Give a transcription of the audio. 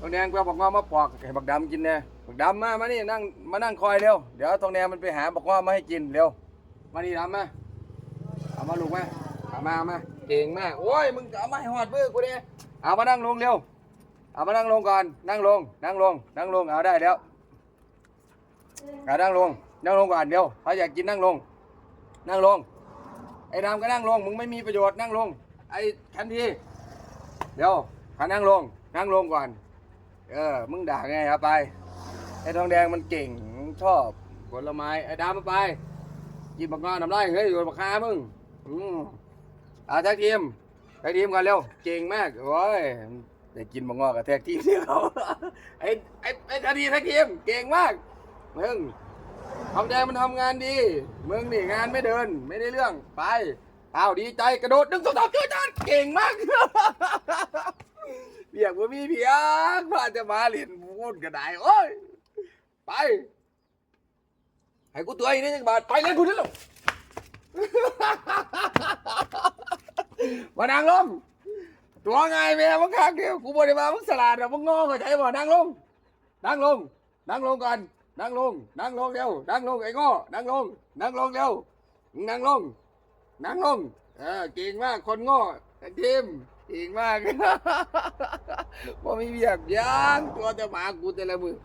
ทองแดงไปเอาบักงอมาปอกให้บักดำกินแน่บักดำมามานี่นั่งมานั่งคอยเร็วเดี๋ยวทองแดงมันไปหาบักงอมาให้กินเร็วมานี่ดำมาเอามาลูกมาเอามาเอามาเก่งมากโอ้ยมึงเอามาให้หอดมือกูดิเอามานั่งลงเร็วเอามานั่งลงก่อนนั่งลงนั่งลงนั่งลงเอาได้แล้วเอานั่งลงนั่งลงก่อนเดี๋ยวเขาอยากกินนั่งลง นั่งลง ไอ้ดำก็นั่งลงมึงไม่มีประโยชน์นั่งลง ไอ้ทันทีเดี๋ยวขานั่งลงนั่งลงก่อน เออ มึงด่าไงเอาไป ไอ้ทองแดงมันเก่งชอบผลไม้ ไอ้ดำมาไปกินบักงอน้ำลายเฮ้ยอยู่บักคามึง อืมอาแท็กทีมแท็กทีมกันเร็ว เก่งมาก โอ้ยได้กินบักงอกับแท็กทีมเสียเขาไอ้ไอ้ไอ้ทันทีแท็กทีม เก่งมาก มึงทองแดงมันทำงานดี มึงนี่งานไม่เดิน ไม่ได้เรื่อง ไปอ้าวดีใจกระโดดดึงสองสามจุดจานเก่งมาก กว่ามีเพียงพาจะมาเรียนพูดก็ได้โอ้ยไป ให้กูตัวอีนิดนึงบาทไปเล่นกูนี่หรอมานั่งลงตัวไงแม่มึงข้างเดียวกูบอกได้มามึงสลัดอะมึงงอเข้าใจบ่นั่งลงนั่งลงนั่งลงก่อนนั่งลงนั่งลงเร็วนั่งลงไอ้ง้อนั่งลงนั่งลงเร็วนั่งลงนั่งลงเออเก่งมากคนง้อไอ้ทีม เก่งมาก พอมีเบียกยางตัวจะหมากูแต่ละมือ